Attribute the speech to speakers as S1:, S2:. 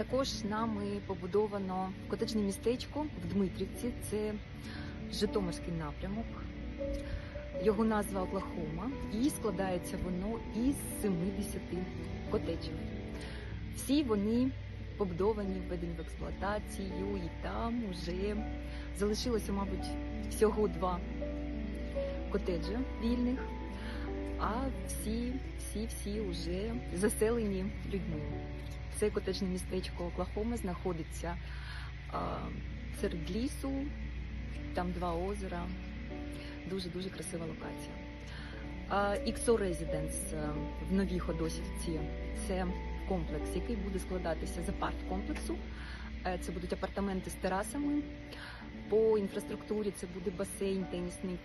S1: Також нами побудовано котеджне містечко в Дмитрівці. Це Житомирський напрямок. Його назва Оклахома, і складається воно із 70 котеджів. Всі вони побудовані, введені в експлуатацію, і там уже залишилося, мабуть, всього два котеджі вільних, а всі, всі, всі вже заселені людьми. Це котеджне містечко Оклахома знаходиться серед лісу, там два озера. Дуже дуже красива локація. XO Residence е, в новій Ходосівці це комплекс, який буде складатися з апарт-комплексу. Е, Це будуть апартаменти з терасами. По інфраструктурі це буде басейн, тенісний